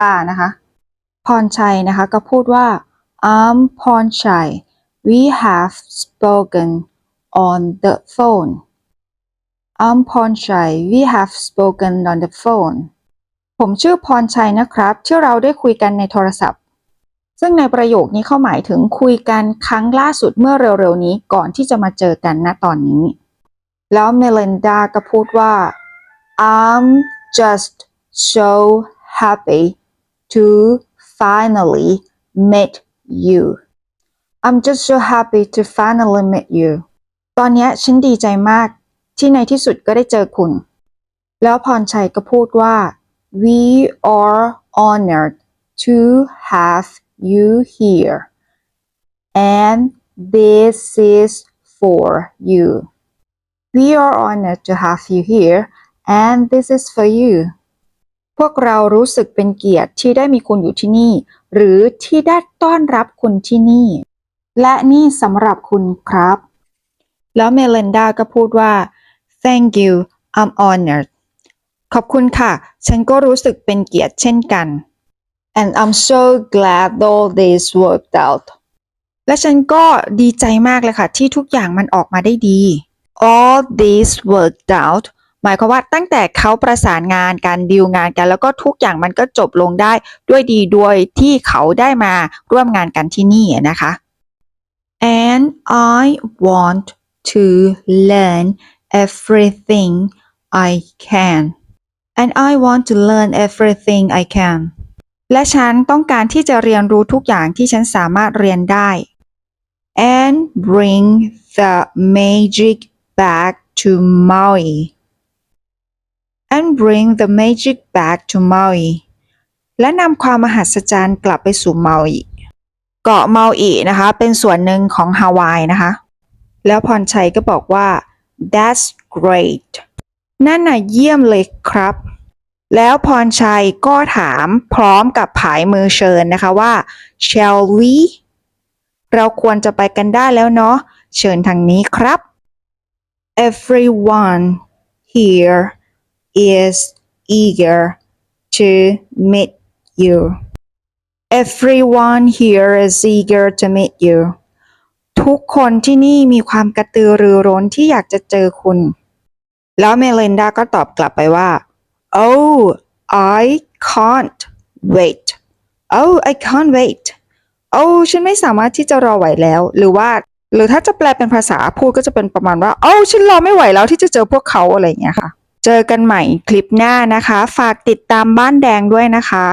ป้านะคะ พรชัยนะคะก็พูดว่า I'm พรชัย we have spoken on the phone I'm พรชัย we have spoken on the phone ผมชื่อพรชัยนะครับ ที่เราได้คุยกันในโทรศัพท์ ซึ่งในประโยคนี้เข้าหมายถึงคุยกันครั้งล่าสุดเมื่อเร็วๆนี้ก่อนที่จะมาเจอกันณตอนนี้ แล้วเมลินดาก็พูดว่า I'm just so happy to finally meet you I'm just so happy to finally meet you ตอนเนี้ยฉันดีใจมากที่ในที่สุดก็ได้เจอคุณ แล้วพรชัยก็พูดว่า we are honored to have you here and this is for you we are honored to have you here and this is for you พวกเรารู้สึกเป็นเกียรติที่ได้มีคุณอยู่ที่นี่ หรือที่ได้ต้อนรับคุณที่นี่ และนี่สำหรับคุณครับ แล้วเมลินดาก็พูดว่า thank you I'm honored ขอบคุณค่ะ ฉันก็รู้สึกเป็นเกียรติเช่นกัน and I'm so glad all this worked out และฉันก็ดีใจมากเลยค่ะ ที่ทุกอย่างมันออกมาได้ดี all this worked out หมายความว่าตั้งแต่เขาประสานงานการดีลงานกัน แล้วก็ทุกอย่างมันก็จบลงได้ด้วยดีด้วยที่เขาได้มาร่วมงานกันที่นี่นะคะ and I want to learn everything I can and I want to learn everything I can และฉันต้องการที่จะเรียนรู้ทุกอย่างที่ฉันสามารถเรียนได้ and bring the magic back to Maui and bring the magic back to Maui และนำความมหัศจรรย์กลับไปสู่เมาอีเกาะเมาอีนะคะ เป็นส่วนหนึ่งของฮาวายนะคะ แล้วพรชัยก็บอกว่า that's great นั่นน่ะเยี่ยมเลยครับ แล้วพรชัยก็ถามพร้อมกับผายมือเชิญนะคะว่า shall we เราควรจะไปกันได้แล้วเนาะ เชิญทางนี้ครับ everyone here is eager to meet you everyone here is eager to meet you ทุกคนที่นี่มีความกระตือรือร้นที่อยากจะเจอคุณ แล้วเมลินดาก็ตอบกลับไปว่า oh I can't wait oh I can't wait โอ้ฉันไม่สามารถที่จะรอไหวแล้ว หรือว่า หรือถ้าจะแปลเป็นภาษาพูดก็จะเป็นประมาณว่าโอ้ฉันรอไม่ไหวแล้วที่จะเจอพวกเขาอะไรอย่างเงี้ยค่ะ เจอกันใหม่คลิปหน้านะคะ ฝากติดตามบ้านแดงด้วยนะคะ